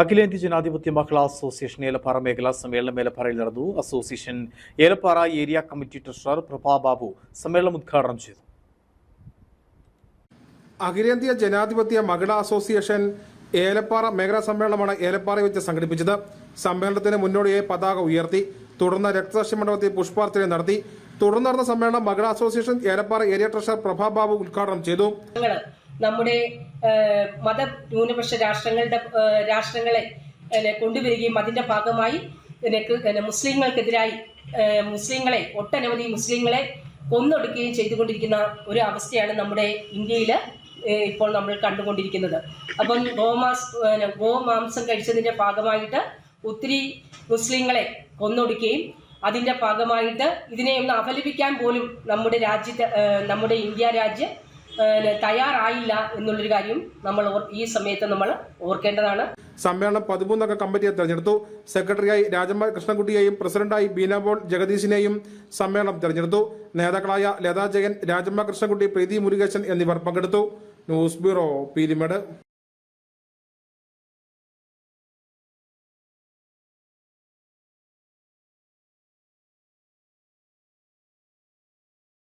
അഖിലേന്ത്യാ ജനാധിപത്യ മഹിളാ അസോസിയേഷൻ ഏലപ്പാറ മേഖലാ സമ്മേളനം ഏലപ്പാറയിൽ നടന്നു. Association Elappara area committee treasurer Prabha Babu സമ്മേളനം ഉദ്ഘാടനം ചെയ്തു. അഖിലേന്ത്യാ ജനാധിപത്യ മഹിളാ അസോസിയേഷൻ ഏലപ്പാറ മേഖലാ സമ്മേളനമാണ് ഏലപ്പാറയിൽ വെച്ച് സംഘടിപ്പിച്ചത്. സമ്മേളനത്തിന് മുന്നോടിയായി പതാക ഉയർത്തി തുടർന്ന് രക്തസാക്ഷി മണ്ഡപത്തിൽ പുഷ്പാർച്ചന നടത്തി. തുടർന്ന് നടന്ന സമ്മേളനം മഹിളാ association Elappara area treasurer Prabha Babu ഉദ്ഘാടനം ചെയ്തു. നമ്മുടെ മത ന്യൂനപക്ഷ രാഷ്ട്രങ്ങളുടെ രാഷ്ട്രങ്ങളെ കൊണ്ടുവരികയും അതിന്റെ ഭാഗമായി മുസ്ലിങ്ങൾക്കെതിരായി മുസ്ലിങ്ങളെ ഒട്ടനവധി മുസ്ലിങ്ങളെ കൊന്നൊടുക്കുകയും ചെയ്തുകൊണ്ടിരിക്കുന്ന ഒരു അവസ്ഥയാണ് നമ്മുടെ ഇന്ത്യയിൽ ഇപ്പോൾ നമ്മൾ കണ്ടുകൊണ്ടിരിക്കുന്നത്. അപ്പം ഗോമാസ് ഗോമാംസം കഴിച്ചതിന്റെ ഭാഗമായിട്ട് ഒത്തിരി മുസ്ലിങ്ങളെ കൊന്നൊടുക്കുകയും അതിന്റെ ഭാഗമായിട്ട് ഇതിനെ ഒന്ന് അപലപിക്കാൻ പോലും നമ്മുടെ രാജ്യത്തെ നമ്മുടെ ഇന്ത്യ രാജ്യം തയ്യാറായില്ല എന്നുള്ളൊരു കാര്യം നമ്മൾ ഈ സമയത്ത് നമ്മൾ ഓർക്കേണ്ടതാണ്. സമ്മേളനം പതിമൂന്നംഗ കമ്മിറ്റിയെ തെരഞ്ഞെടുത്തു. സെക്രട്ടറിയായി രാജമ്മ കൃഷ്ണൻകുട്ടിയെയും പ്രസിഡന്റായി ബീനാബോൾ ജഗദീശിനെയും സമ്മേളനം തെരഞ്ഞെടുത്തു. നേതാക്കളായ ലതാ ജയൻ രാജമ്മ കൃഷ്ണൻകുട്ടി പ്രീതി മുരുകേശൻ എന്നിവർ പങ്കെടുത്തു. News bureau Peermade.